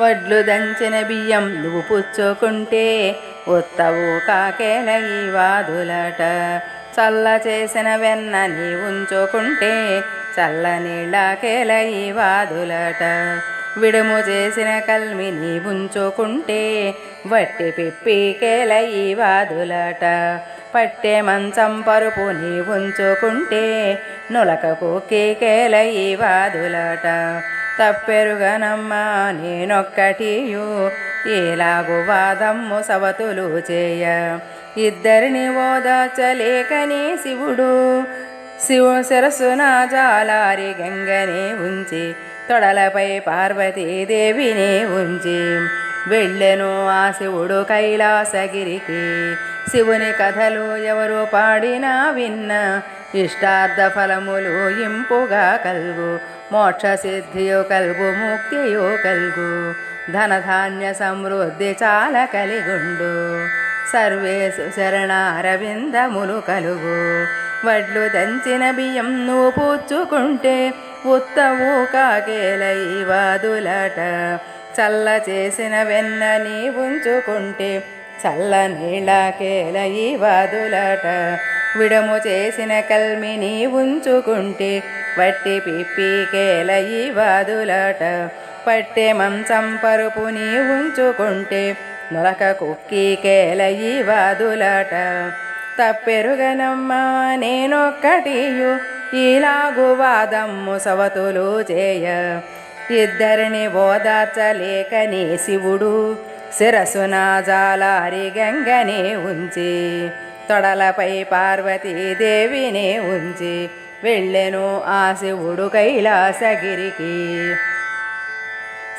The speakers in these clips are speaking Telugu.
వడ్లు దంచిన బియ్యం నువ్వు పుచ్చుకుంటే ఉత్తవు కాకేల ఈ వాదులట. చల్ల చేసిన వెన్న నీ ఉంచుకుంటే చల్ల నీళ్ళకేల ఈ వాదులట. విడుము చేసిన కల్మి నీ ఉంచుకుంటే వట్టి పిప్పికేల ఈ వాదులట. పట్టే మంచం పరుపు నీ ఉంచుకుంటే నులక కుక్కికేల ఈ వాదులట. తప్పెరుగనమ్మా నేనొక్కటియు. ఇలాగు వాదమ్ము సవతులు చేయ. ఇద్దరిని ఓదాచలేకని శివుడు. శివు శిరస్సున జాలారి గంగని ఉంచి తొడలపై పార్వతీదేవిని ఉంచి వెళ్ళెను ఆ శివుడు కైలాసగిరికి. శివుని కథలు ఎవరు పాడినా విన్న ఇష్టార్థ ఫలములు ఇంపుగా కలుగు మోక్ష సిద్ధియో కలుగు ముక్తియో కలుగు. ధనధాన్య సమృద్ధి చాలా కలిగుండు. సర్వేసు శరణారవిందములు కలుగు. వడ్లు దంచిన బియ్యం నువ్వు పూచుకుంటే ఉత్తము కాకేలై వాదులట. చల్ల చేసిన వెన్న నీ ఉంచుకుంటే చల్ల నీళ్ళకేలయి వాదులట. విడము చేసిన కల్మిని ఉంచుకుంటే వట్టి పిప్పికేలయి వాదులట. పట్టె మంచం పరుపుని ఉంచుకుంటే నొలక కుక్కికేలయి వాదులట. తప్పెరుగనమ్మా నేనొక్కటియు ఇలాగు వాదమ్ము సవతులు చేయ. ఇద్దరిని ఓదార్చలేకని శివుడు శిరసున జాలారి గంగనే ఉంచి తొడలపై పార్వతీదేవిని ఉంచి వెళ్ళెను ఆ శివుడు కైలాసగిరికి.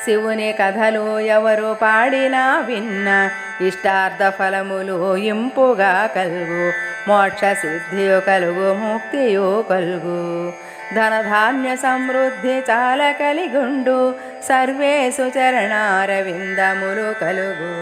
శివుని కథలు ఎవరు పాడినా విన్న ఇష్టార్థ ఫలములు ఇంపుగా కలుగు మోక్ష సిద్ధియు కలుగు ముక్తియు కలుగు. ధనధాన్య సమృద్ధి చాల కలిగుండు సర్వేసు చరణారవిందములు కలుగు.